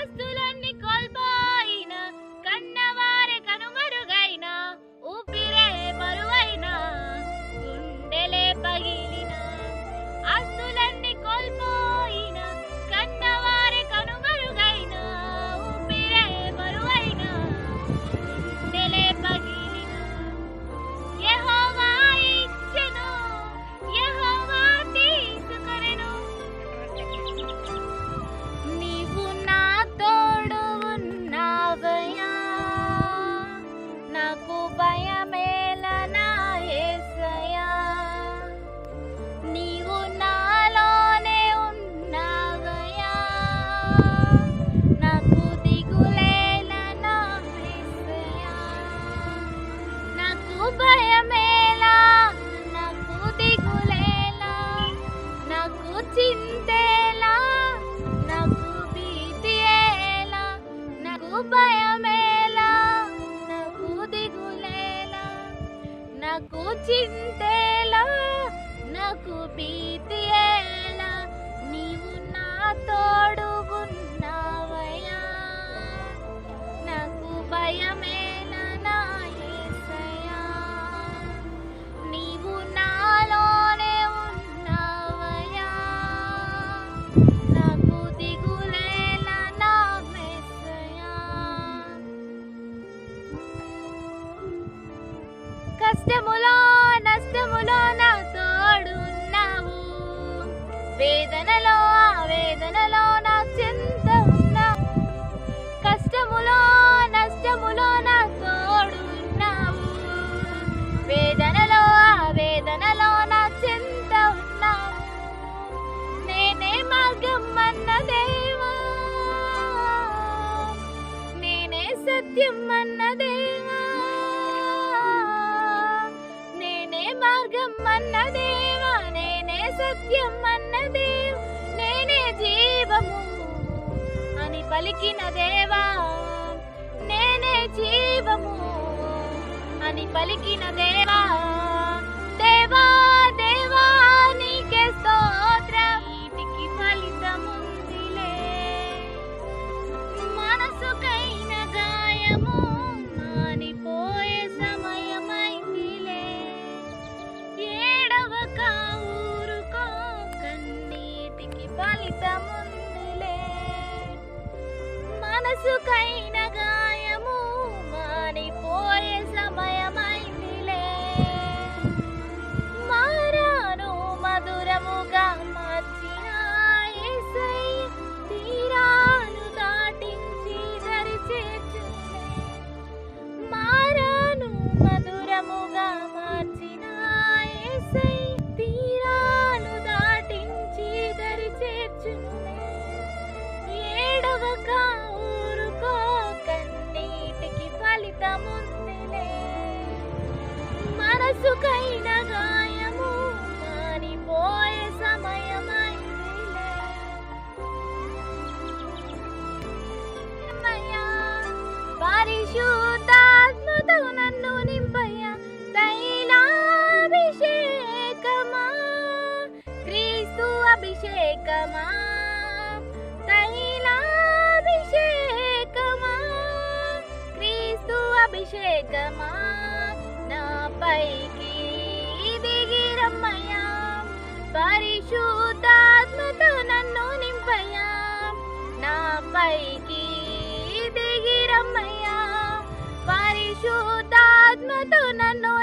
faster! నాకు చింతేలా నాకు భీతియేలా నీవు నా తోడు ఉన్నావయ్యా నాకు భయమే వేదనలో ఆవేదనలో నా చింత కష్టములో నష్టములో నా తోడున్నావు. వేదనలో ఆవేదనలో నా చింత ఉన్నావు నేనే మార్గం అన్న దేవా నేనే సత్యం అన్న దేవా నేనే మార్గం అన్న దేవా సత్యం అన్న నేనే జీవము అని పలికిన దేవా నేనే జీవము అని పలికిన దేవా దేవా కన్నీటికి ఫలితముందిలే మనసుకైన ఫలితముందిలే మనసుకైన గాయము మానిపోయే సమయమైందిలే. నింపయ్యా, పరిశుద్ధాత్మతో నన్ను నింపయ్యా తైలాభిషేకమా క్రీస్తు అభిషేకమా? అభిషేకమా? నాపైకి దిగిరమ్మయ్యా. పరిశుద్ధాత్మతో నన్ను నింపయ్యా. నాపైకి దిగిరమ్మయ్యా. పరిశుద్ధాత్మతో నన్ను